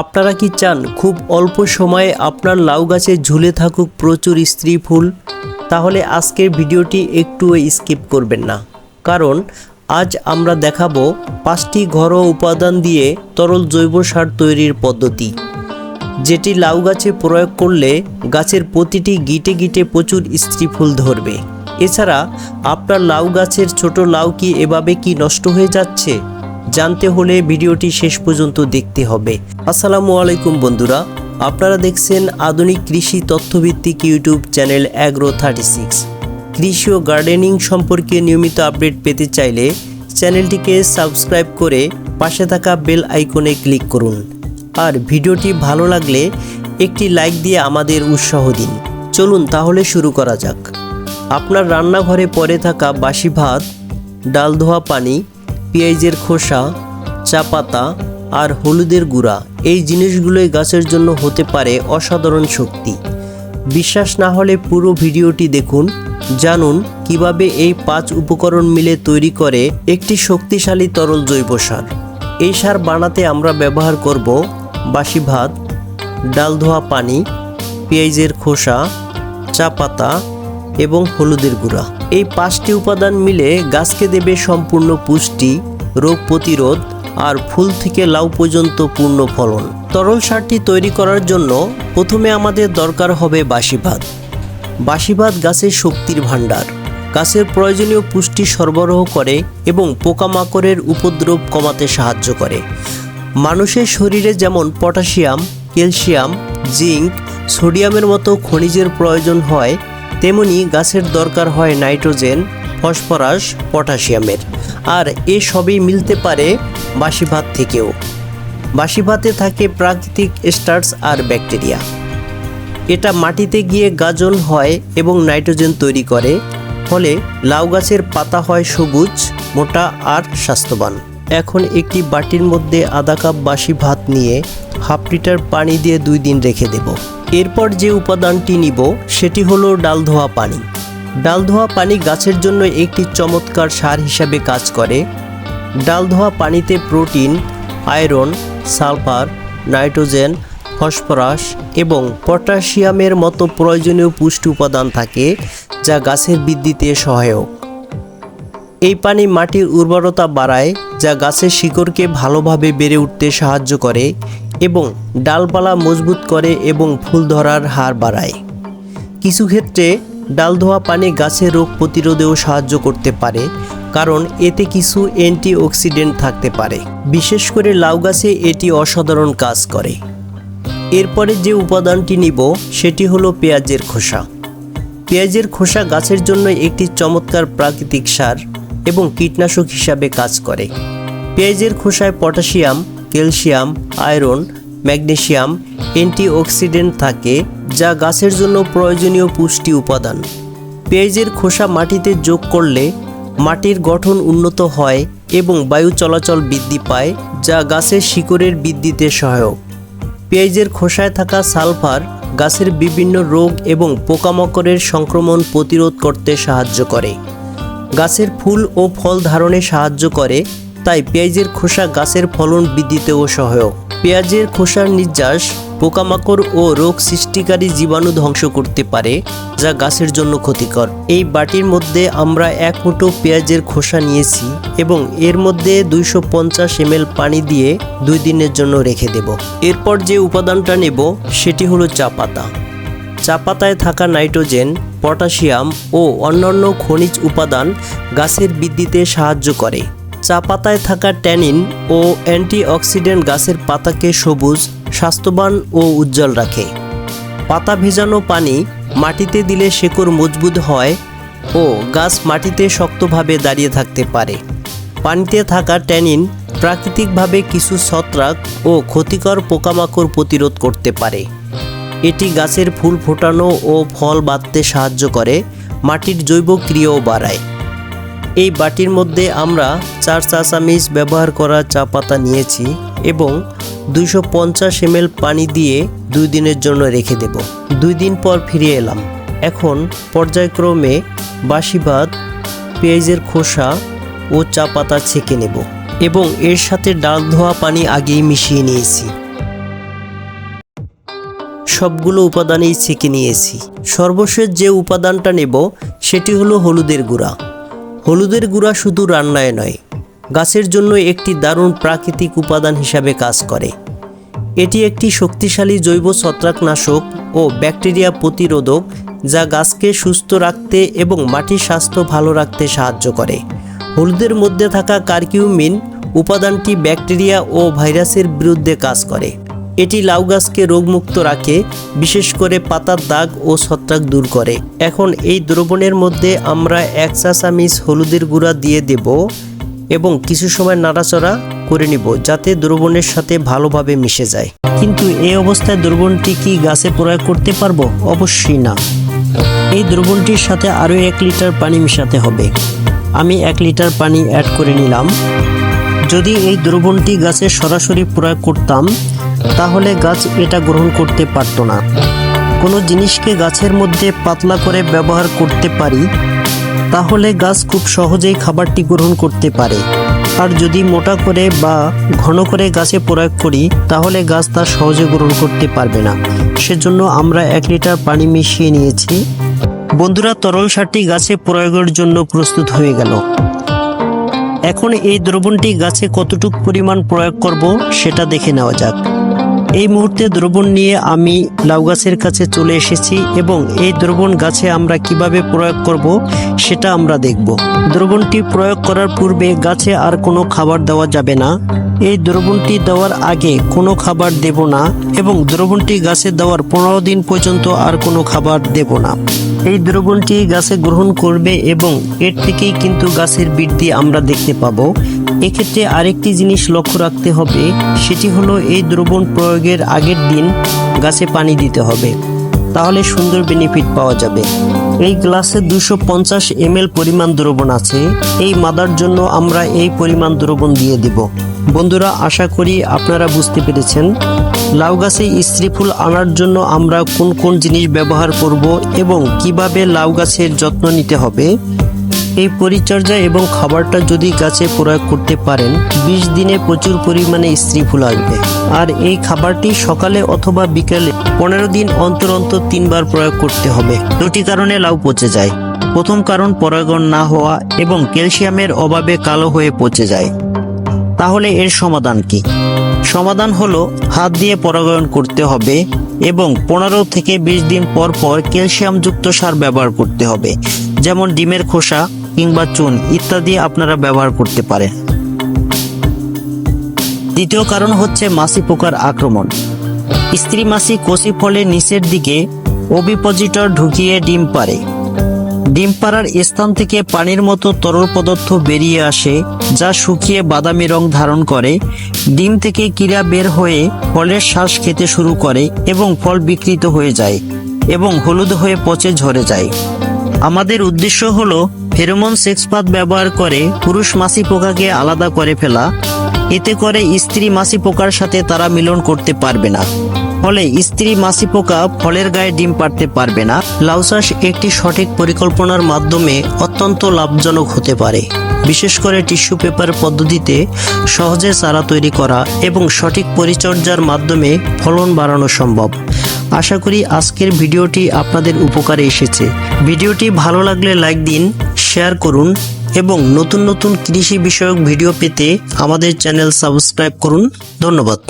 আপনারা কি চান খুব অল্প সময়ে আপনার লাউ গাছে ঝুলে থাকুক প্রচুর স্ত্রী ফুল? তাহলে আজকের ভিডিওটি একটুও স্কিপ করবেন না। কারণ আজ আমরা দেখাবো পাঁচটি ঘরোয়া উপাদান দিয়ে তরল জৈব সার তৈরির পদ্ধতি। যেটি লাউ গাছে প্রয়োগ করলে গাছের প্রতিটি গিটে গিটে প্রচুর স্ত্রী ফুল ধরবে। এছাড়া আপনার লাউ গাছের ছোট লাউ কি এভাবে কি নষ্ট হয়ে যাচ্ছে? জানতে হলে ভিডিওটি শেষ পর্যন্ত দেখতে হবে। আসসালামু আলাইকুম বন্ধুরা, আপনারা দেখছেন আধুনিক কৃষি তথ্যভিত্তিক YouTube channel agro thirty six কৃষি ও গার্ডেনিং সম্পর্কে নিয়মিত আপডেট পেতে চাইলে চ্যানেলটিকে সাবস্ক্রাইব করে পাশে থাকা বেল আইকনে ক্লিক করুন। আর ভিডিওটি ভালো লাগলে একটি লাইক দিয়ে আমাদের উৎসাহ দিন। চলুন তাহলে শুরু করা যাক। আপনার রান্নাঘরে পরে থাকা বাসি ভাত, ডাল ধোয়া পানি পেঁয়াজের খোসা, চা পাতা আর হলুদের গুঁড়া। এই জিনিসগুলোই গাছের জন্য হতে পারে অসাধারণ শক্তি। বিশ্বাস না হলে পুরো ভিডিওটি দেখুন, জানুন কীভাবে এই পাঁচ উপকরণ মিলে তৈরি করে একটি শক্তিশালী তরল জৈব সার। এই সার বানাতে আমরা ব্যবহার করব বাসি ভাত, ডাল ধোয়া পানি, পেঁয়াজের খোসা, চা পাতা এবং হলুদের গুঁড়া। এই পাঁচটি উপাদান মিলে গাছকে দেবে সম্পূর্ণ পুষ্টি, রোগ প্রতিরোধ আর ফুল থেকে লাউ পর্যন্ত পূর্ণ ফলন। তরল সারটি তৈরি করার জন্য প্রথমে আমাদের দরকার হবে বাসি ভাত। বাসি ভাত গাছের শক্তির ভাণ্ডার। গাছের প্রয়োজনীয় পুষ্টি সরবরাহ করে এবং পোকামাকড়ের উপদ্রব কমাতে সাহায্য করে। মানুষের শরীরে যেমন পটাশিয়াম, ক্যালসিয়াম, জিঙ্ক, সোডিয়ামের মতো খনিজের প্রয়োজন হয় তেমনি গাছের দরকার হয় নাইট্রোজেন, ফসফরাস, পটাশিয়ামের। আর এ সবই মিলতে পারে বাসি ভাত থেকেও। বাসি ভাতে থাকে প্রাকৃতিক স্টার্চ আর ব্যাকটেরিয়া। এটা মাটিতে গিয়ে গাজন হয় এবং নাইট্রোজেন তৈরি করে, ফলে লাউ গাছের পাতা হয় সবুজ, মোটা আর স্বাস্থ্যবান। এখন একটি বাটির মধ্যে আধা কাপ বাসি ভাত নিয়ে হাফ লিটার পানি দিয়ে দুই দিন রেখে দেব। এরপর যে উপাদানটি নিব, সেটি হলো ডাল ধোয়া পানি। ডাল ধোয়া পানি গাছের জন্য একটি চমৎকার সার হিসাবে কাজ করে। ডাল ধোয়া পানিতে protein, iron, sulphur, nitrogen, phosphorus এবং পটাশিয়ামের মতো প্রয়োজনীয় পুষ্টি উপাদান থাকে, যা গাছের বৃদ্ধিতে সহায়ক। এই পানি মাটির উর্বরতা বাড়ায়, যা গাছের শিকড়কে ভালোভাবে বেড়ে উঠতে সাহায্য করে এবং ডালপালা মজবুত করে এবং ফুল ধরার হার বাড়ায়। কিছু ক্ষেত্রে, ডাল ধোয়া পানি গাছের রোগ প্রতিরোধেও সাহায্য করতে পারে, কারণ এতে কিছু অ্যান্টিঅক্সিডেন্ট থাকতে পারে। বিশেষ করে লাউ গাছে এটি অসাধারণ কাজ করে। এরপরে যে উপাদানটি নিব, সেটি হলো পেঁয়াজের খোসা। পেঁয়াজের খোসা গাছের জন্য একটি চমৎকার প্রাকৃতিক সার। এবং কীটনাশক হিসাবে কাজ করে। পেঁয়াজের খোসায় potassium, calcium, iron, magnesium, antioxidant থাকে, যা গাছের জন্য প্রয়োজনীয় পুষ্টি উপাদান। পেঁয়াজের খোসা মাটিতে যোগ করলে মাটির গঠন উন্নত হয় এবং বায়ু চলাচল বৃদ্ধি পায়, যা গাছের শিকড়ের বৃদ্ধিতে সহায়ক। পেঁয়াজের খোসায় থাকা সালফার গাছের বিভিন্ন রোগ এবং পোকামাকড়ের সংক্রমণ প্রতিরোধ করতে সাহায্য করে। গাছের ফুল ও ফল ধারণে সাহায্য করে, তাই পেঁয়াজের খোসা গাছের ফলন বৃদ্ধিতেও সহায়ক। পেঁয়াজের খোসার নির্যাস, পোকামাকড় ও রোগ সৃষ্টিকারী জীবাণু ধ্বংস করতে পারে, যা গাছের জন্য ক্ষতিকর। এই বাটির মধ্যে আমরা এক মুঠো পেঁয়াজের খোসা নিয়েছি এবং এর মধ্যে দুইশো পঞ্চাশ এমএল পানি দিয়ে দুই দিনের জন্য রেখে দেব। এরপর যে উপাদানটা নেব, সেটি হলো চা পাতা। চা পাতায় থাকা নাইট্রোজেন, পটাশিয়াম ও অন্যান্য খনিজ উপাদান গাছের বৃদ্ধিতে সাহায্য করে। চা পাতায় থাকা ট্যানিন ও অ্যান্টিঅক্সিডেন্ট গাছের পাতাকে সবুজ, স্বাস্থ্যবান ও উজ্জ্বল রাখে। পাতা ভেজানো পানি মাটিতে দিলে শেকড় মজবুত হয় ও গাছ মাটিতে শক্তভাবে দাঁড়িয়ে থাকতে পারে। পানিতে থাকা ট্যানিন প্রাকৃতিকভাবে কিছু ছত্রাক ও ক্ষতিকর পোকামাকড় প্রতিরোধ করতে পারে। এটি গাছের ফুল ফোটানো ও ফল বাঁধতে সাহায্য করে, মাটির জৈব ক্রিয়াও বাড়ায়। এই বাটির মধ্যে আমরা চার চা চামিচ ব্যবহার করা চা পাতা নিয়েছি এবং দুইশো পঞ্চাশ এমএল পানি দিয়ে দুই দিনের জন্য রেখে দেব। দুই দিন পর ফিরে এলাম। এখন পর্যায়ক্রমে বাসি ভাত, পেঁয়াজের খোসা ও চা পাতা ছেঁকে নেব এবং এর সাথে ডাল ধোয়া পানি আগেই মিশিয়ে নিয়েছি। সবগুলো উপাদানই ছেঁকে নিয়েছি। সর্বশেষ যে উপাদানটা নেব, সেটি হলো হলুদের গুঁড়া। হলুদের গুঁড়া শুধু রান্নায় নয়, গাছের জন্য একটি দারুণ প্রাকৃতিক উপাদান হিসাবে কাজ করে। এটি একটি শক্তিশালী জৈব ছত্রাকনাশক ও ব্যাকটেরিয়া প্রতিরোধক যা গাছকে সুস্থ রাখতে এবং মাটির স্বাস্থ্য ভালো রাখতে সাহায্য করে। হলুদের মধ্যে থাকা কার্কিউমিন উপাদানটি ব্যাকটেরিয়া ও ভাইরাসের বিরুদ্ধে কাজ করে। এটি লাউ গাছকে রোগমুক্ত রাখে, বিশেষ করে পাতার দাগ ও ছত্রাক দূর করে। এখন এই দ্রবণের মধ্যে আমরা এক চা চামিচ হলুদের গুঁড়া দিয়ে দেব এবং কিছু সময় নাড়াচড়া করে নিব যাতে দ্রবণের সাথে ভালোভাবে মিশে যায়। কিন্তু এই অবস্থায় দ্রবণটি কি গাছে প্রয়োগ করতে পারব? অবশ্যই না। এই দ্রবণটির সাথে আরও এক লিটার পানি মেশাতে হবে। আমি এক লিটার পানি অ্যাড করে নিলাম। যদি এই দ্রবণটি গাছে সরাসরি প্রয়োগ করতাম তাহলে গাছ এটা গ্রহণ করতে পারতো না। কোনো জিনিসকে গাছের মধ্যে পাতলা করে ব্যবহার করতে পারি, তাহলে গাছ খুব সহজেই খাবারটি গ্রহণ করতে পারে। আর যদি মোটা করে বা ঘন করে গাছে প্রয়োগ করি, তাহলে গাছ তা সহজে গ্রহণ করতে পারবে না। সেজন্য আমরা এক লিটার পানি মিশিয়ে নিয়েছি। বন্ধুরা, তরল সারটি গাছে প্রয়োগের জন্য প্রস্তুত হয়ে গেল। এখন এই দ্রবণটি গাছে কতটুক পরিমাণ প্রয়োগ করব, সেটা দেখে নেওয়া যাক। এই মুহূর্তে দ্রবণ নিয়ে আমি লাউ গাছের কাছে চলে এসেছি এবং এই দ্রবণ গাছে আমরা কীভাবে প্রয়োগ করব সেটা আমরা দেখব। দ্রবণটি প্রয়োগ করার পূর্বে গাছে আর কোনো খাবার দেওয়া যাবে না। এই দ্রবণটি দেওয়ার আগে কোনো খাবার দেব না এবং দ্রবণটি গাছে দেওয়ার পনেরো দিন পর্যন্ত আর কোনো খাবার দেব না। এই দ্রবণটি গাছে গ্রহণ করবে এবং এর থেকেই কিন্তু গাছের বৃদ্ধি আমরা দেখতে পাবো। এক্ষেত্রে আরেকটি জিনিস লক্ষ্য রাখতে হবে, সেটি হলো এই দ্রবণ প্রয়োগের আগের দিন গাছে পানি দিতে হবে। তাহলে সুন্দর বেনিফিট পাওয়া যাবে। এই গ্লাসে দুশো পঞ্চাশ এম পরিমাণ দ্রবণ আছে। এই মাদার জন্য আমরা এই পরিমাণ দ্রবণ দিয়ে দিব। বন্ধুরা, আশা করি আপনারা বুঝতে পেরেছেন। লাউ গাছে স্ত্রী ফুল আনার জন্য আমরা কোন কোন জিনিস ব্যবহার করব এবং কীভাবে লাউ গাছের যত্ন নিতে হবে। এই পরিচর্যা এবং খাবারটা যদি গাছে প্রয়োগ করতে পারেন, বিশ দিনে প্রচুর পরিমাণে স্ত্রী ফুল আসবে। আর এই খাবারটি সকালে অথবা বিকেলে পনেরো দিন অন্তর অন্তর তিনবার প্রয়োগ করতে হবে। দুটি কারণে লাউ পচে যায়। প্রথম কারণ পরাগণ না হওয়া এবং ক্যালসিয়ামের অভাবে কালো হয়ে পচে যায়। তাহলে এর সমাধান কি? সমাধান হলো হাত দিয়ে পরাগায়ন করতে হবে এবং পনেরো থেকে বিশ দিন পর পর ক্যালসিয়ামযুক্ত সার ব্যবহার করতে হবে। যেমন ডিমের খোসা কিংবা চুন ইত্যাদি আপনারা ব্যবহার করতে পারেন। দ্বিতীয় কারণ হচ্ছে মাছি পোকার আক্রমণ। স্ত্রী মাছি কষি ফলের নিচের দিকে ওবিপজিটর ঢুকিয়ে ডিম পারে ডিম পাড়ার স্থান থেকে পানির মতো তরল পদার্থ বেরিয়ে আসে যা শুকিয়ে বাদামি রং ধারণ করে, ডিম থেকে কিরা বের হয়ে ফলের শ্বাস খেতে শুরু করে এবং ফল বিকৃত হয়ে যায় এবং হলুদ হয়ে পচে ঝরে যায়। আমাদের উদ্দেশ্য হলো ফেরোমন সেক্সপাত ব্যবহার করে পুরুষ মাছি পোকাকে আলাদা করে ফেলা। এতে করে স্ত্রী মাছি পোকার সাথে তারা মিলন করতে পারবে না। ফলে স্ত্রী মাছি পোকা ফলের গায়ে ডিম পাড়তে পারবে না। লাউ চাষ একটি সঠিক পরিকল্পনার মাধ্যমে অত্যন্ত লাভজনক হতে পারে। বিশেষ করে টিস্যু পেপার পদ্ধতিতে সহজে চারা তৈরি করা এবং সঠিক পরিচর্যার মাধ্যমে ফলন বাড়ানো সম্ভব। আশা করি আজকের ভিডিওটি আপনাদের উপকারে এসেছে। ভিডিওটি ভালো লাগলে লাইক দিন শেয়ার করুন এবং নতুন নতুন কৃষি বিষয়ক ভিডিও পেতে আমাদের চ্যানেল সাবস্ক্রাইব করুন। ধন্যবাদ।